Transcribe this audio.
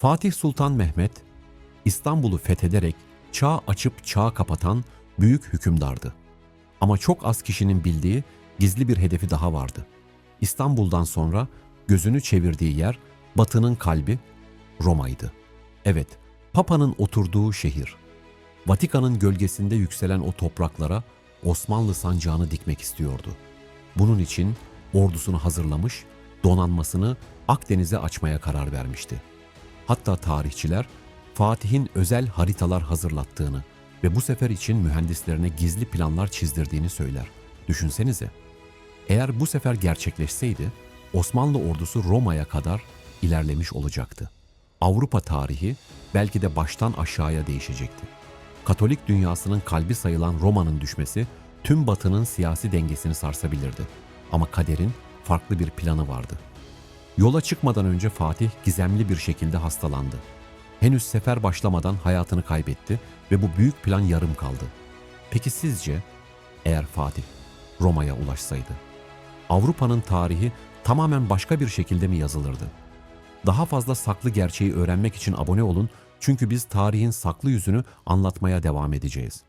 Fatih Sultan Mehmet, İstanbul'u fethederek çağ açıp çağ kapatan büyük hükümdardı. Ama çok az kişinin bildiği gizli bir hedefi daha vardı. İstanbul'dan sonra gözünü çevirdiği yer batının kalbi Roma'ydı. Evet, Papa'nın oturduğu şehir. Vatikan'ın gölgesinde yükselen o topraklara Osmanlı sancağını dikmek istiyordu. Bunun için ordusunu hazırlamış, donanmasını Akdeniz'e açmaya karar vermişti. Hatta tarihçiler Fatih'in özel haritalar hazırlattığını ve bu sefer için mühendislerine gizli planlar çizdirdiğini söyler. Düşünsenize. Eğer bu sefer gerçekleşseydi Osmanlı ordusu Roma'ya kadar ilerlemiş olacaktı. Avrupa tarihi belki de baştan aşağıya değişecekti. Katolik dünyasının kalbi sayılan Roma'nın düşmesi tüm batının siyasi dengesini sarsabilirdi. Ama kaderin farklı bir planı vardı. Yola çıkmadan önce Fatih gizemli bir şekilde hastalandı. Henüz sefer başlamadan hayatını kaybetti ve bu büyük plan yarım kaldı. Peki sizce eğer Fatih Roma'ya ulaşsaydı Avrupa'nın tarihi tamamen başka bir şekilde mi yazılırdı? Daha fazla saklı gerçeği öğrenmek için abone olun çünkü biz tarihin saklı yüzünü anlatmaya devam edeceğiz.